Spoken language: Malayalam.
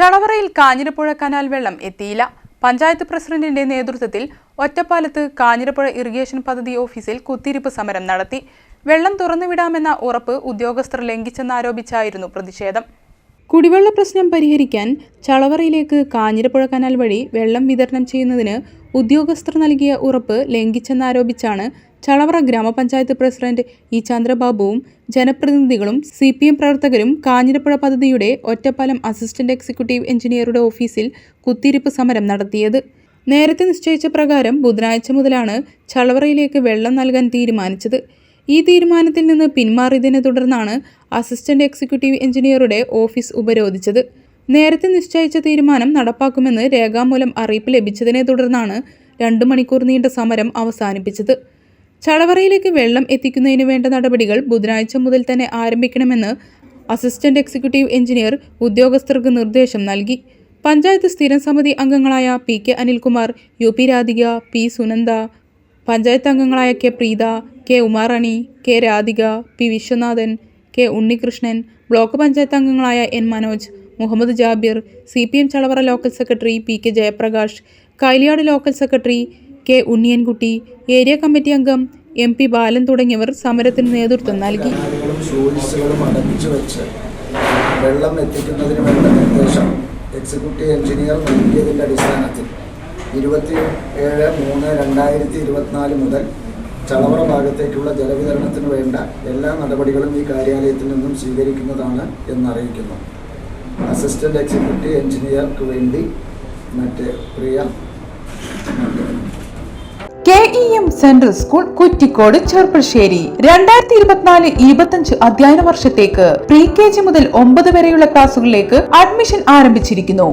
ചളവറയിൽ കാഞ്ഞിരപ്പുഴ കനാൽ വെള്ളം എത്തിയില്ല. പഞ്ചായത്ത് പ്രസിഡന്റിന്റെ നേതൃത്വത്തിൽ ഒറ്റപ്പാലത്ത് കാഞ്ഞിരപ്പുഴ ഇറിഗേഷൻ പദ്ധതി ഓഫീസിൽ കുത്തിരിപ്പ് സമരം നടത്തി. വെള്ളം തുറന്നുവിടാമെന്ന ഉറപ്പ് ഉദ്യോഗസ്ഥർ ലംഘിച്ചെന്നാരോപിച്ചായിരുന്നു പ്രതിഷേധം. കുടിവെള്ള പ്രശ്നം പരിഹരിക്കാൻ ചളവറയിലേക്ക് കാഞ്ഞിരപ്പുഴ കനാൽ വഴി വെള്ളം വിതരണം ചെയ്യുന്നതിന് ഉദ്യോഗസ്ഥർ നൽകിയ ഉറപ്പ് ലംഘിച്ചെന്നാരോപിച്ചാണ് ചളവറ ഗ്രാമപഞ്ചായത്ത് പ്രസിഡന്റ് ഇ ചന്ദ്രബാബുവും ജനപ്രതിനിധികളും സി പി എം പ്രവർത്തകരും കാഞ്ഞിരപ്പുഴ പദ്ധതിയുടെ ഒറ്റപ്പാലം അസിസ്റ്റന്റ് എക്സിക്യൂട്ടീവ് എഞ്ചിനീയറുടെ ഓഫീസിൽ കുത്തിയിരിപ്പ് സമരം നടത്തിയത്. നേരത്തെ നിശ്ചയിച്ച പ്രകാരം ബുധനാഴ്ച മുതലാണ് ചളവറയിലേക്ക് വെള്ളം നൽകാൻ തീരുമാനിച്ചത്. ഈ തീരുമാനത്തിൽ നിന്ന് പിന്മാറിയതിനെ തുടർന്നാണ് അസിസ്റ്റന്റ് എക്സിക്യൂട്ടീവ് എഞ്ചിനീയറുടെ ഓഫീസ് ഉപരോധിച്ചത്. നേരത്തെ നിശ്ചയിച്ച തീരുമാനം നടപ്പാക്കുമെന്ന് രേഖാമൂലം അറിയിപ്പ് ലഭിച്ചതിനെ തുടർന്നാണ് രണ്ടു മണിക്കൂർ നീണ്ട സമരം അവസാനിപ്പിച്ചത്. ചളവറയിലേക്ക് വെള്ളം എത്തിക്കുന്നതിന് വേണ്ട നടപടികൾ ബുധനാഴ്ച മുതൽ തന്നെ ആരംഭിക്കണമെന്ന് അസിസ്റ്റന്റ് എക്സിക്യൂട്ടീവ് എഞ്ചിനീയർ ഉദ്യോഗസ്ഥർക്ക് നിർദ്ദേശം നൽകി. പഞ്ചായത്ത് സ്ഥിരം സമിതി അംഗങ്ങളായ P K Anilkumar U P Radhika P Sunanda panchayat അംഗങ്ങളായ K Preetha K Umarani K Radhika P Viswanathan K Unnikrishnan block panchayat അംഗങ്ങളായ N Manoj Muhammad Jabir C P M Chalavara local secretary P K Jayaprakash Kailiyad local secretary K Unniyankutty area committee അംഗം എം പി ബാലൻ തുടങ്ങിയവർ സമരത്തിന് നേതൃത്വം നൽകി. വെള്ളം എത്തിക്കുന്നതിന് വേണ്ട നിർദ്ദേശം എക്സിക്യൂട്ടീവ് എഞ്ചിനീയർ നൽകിയതിന്റെ അടിസ്ഥാനത്തിൽ ഇരുപത്തി ഏഴ് മൂന്ന് രണ്ടായിരത്തി ഇരുപത്തിനാല് മുതൽ ചളവറ ഭാഗത്തേക്കുള്ള ജലവിതരണത്തിന് വേണ്ട എല്ലാ നടപടികളും ഈ കാര്യാലയത്തിൽ നിന്നും സ്വീകരിക്കുന്നതാണ് എന്നറിയിക്കുന്നു. അസിസ്റ്റന്റ് എക്സിക്യൂട്ടീവ് എഞ്ചിനീയർക്ക് വേണ്ടി മറ്റ് Priya K E M central school Kuttikode Cherpulassery രണ്ടായിരത്തി ഇരുപത്തിനാല് ഇരുപത്തിയഞ്ച് അധ്യയന വർഷത്തേക്ക് പ്രീ കെ ജി മുതൽ ഒമ്പത് വരെയുള്ള ക്ലാസുകളിലേക്ക് അഡ്മിഷൻ ആരംഭിച്ചിരിക്കുന്നു.